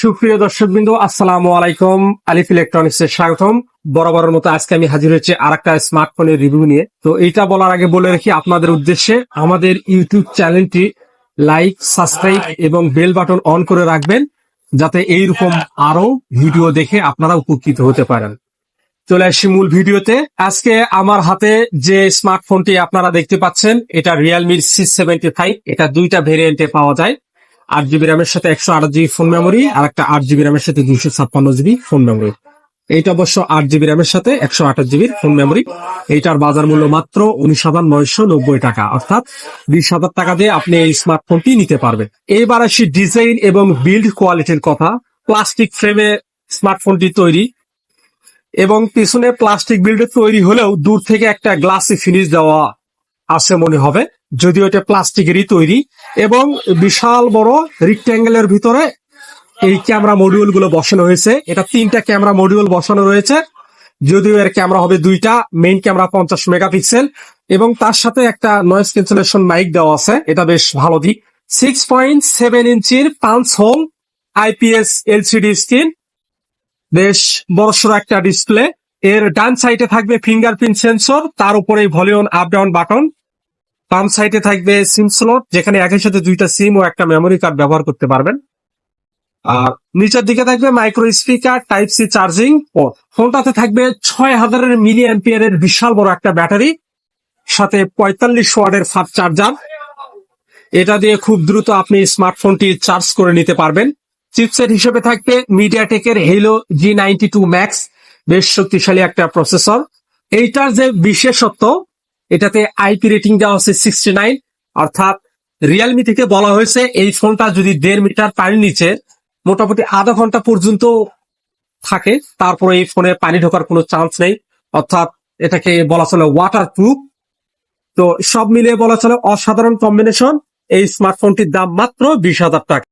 সুপ্রিয় দর্শক বিন্দু আসসালামু আলাইকুম। আলিফ ইলেকট্রনিক্স এর স্বাগতম। বরাবরের মতো আজকে আমি হাজির হয়েছি আর একটা স্মার্টফোনের রিভিউ নিয়ে। তো এইটা বলার আগে বলে রাখি আপনাদের উদ্দেশ্যে, আমাদের ইউটিউব চ্যানেলটি লাইক সাবস্ক্রাইব এবং বেল বাটন অন করে রাখবেন, যাতে এইরকম আরও ভিডিও দেখে আপনারা উপকৃত হতে পারেন। চলে আসি মূল ভিডিওতে। আজকে আমার হাতে যে স্মার্টফোনটি আপনারা দেখতে পাচ্ছেন, এটা রিয়েলমির সি সেভেন্টি ফাইভ এটা দুইটা ভেরিয়েন্টে পাওয়া যায়। আট জিবি র্যামের সাথে একশো আট জিবি ফোন মেমোরি আর একটা আট জিবি র্যামের সাথে দুইশো ছাপ্পান্ন জিবি ফোন মেমোরি এইটা অবশ্য আট জিবি র্যামের সাথে একশো আঠাশ জিবির ফোন মেমোরি এইটার বাজার মূল্য মাত্র উনিশ হাজার নয়শো নব্বই টাকা, অর্থাৎ বিশ হাজার টাকা দিয়ে আপনি এই স্মার্টফোনটি নিতে পারবেন। এইবার আসি ডিজাইন এবং বিল্ড কোয়ালিটির কথা। প্লাস্টিক ফ্রেমে স্মার্টফোনটি তৈরি এবং পিছনে প্লাস্টিক বিল্ডে তৈরি হলেও দূর থেকে একটা গ্লাসি ফিনিশ দেওয়া আছে মনে হবে। যদিও এটা প্লাস্টিকেরই তৈরি এবং বিশাল বড় রিক্ট্যাঙ্গেলের ভিতরে এই ক্যামেরা মডিউলগুলো বসানো হয়েছে। এটা তিনটা ক্যামেরা মডিউল বসানো রয়েছে। যদিও এর ক্যামেরা হবে দুইটা মেইন ক্যামেরা পঞ্চাশ মেগাপিক্সেল এবং তার সাথে একটা নয়েজ ক্যান্সেলেশন মাইক দেওয়া আছে। এটা বেশ ভালো দিক। সিক্স পয়েন্ট সেভেন ইঞ্চির পাঁচ হোল আইপিএস এলসিডি স্ক্রিন বেশ বড়সড় একটা ডিসপ্লে এর ডান সাইডে থাকবে ফিঙ্গারপ্রিন্ট সেন্সর তার উপরে ভলিউম আপ ডাউন বাটন বাম সাইডে থাকবে সিম স্লট, যেখানে একই সাথে দুইটা সিম ও একটা মেমোরি কার্ড ব্যবহার করতে পারবেন। আর নিচের দিকে থাকবে micro speaker type C charging ও ফোনটাতে থাকবে ছয় হাজারের মিলি অ্যাম্পিয়ারের বিশাল বড় একটা ব্যাটারি, সাথে পঁয়তাল্লিশ ওয়ার্ডের ফাস্ট চার্জার এটা দিয়ে খুব দ্রুত আপনি স্মার্টফোনটি চার্জ করে নিতে পারবেন। চিপসেট হিসেবে থাকবে মিডিয়াটেকের Helio G ninety two max বেশ শক্তিশালী একটা প্রসেসর এইটার যে বিশেষত্ব এটাতে আইপি রেটিং দেওয়া হচ্ছে সিক্সটি নাইন অর্থাৎ রিয়েলমি থেকে বলা হয়েছে এই ফোনটা যদি দেড় মিটার পানির নিচে মোটামুটি আধা ঘণ্টা পর্যন্ত থাকে, তারপরে এই ফোনে পানি ঢোকার কোনো চান্স নেই। অর্থাৎ এটাকে বলা চলে ওয়াটার প্রুফ তো সব মিলিয়ে বলা চলে অসাধারণ কম্বিনেশন এই স্মার্টফোনটির দাম মাত্র বিশ হাজার টাকা।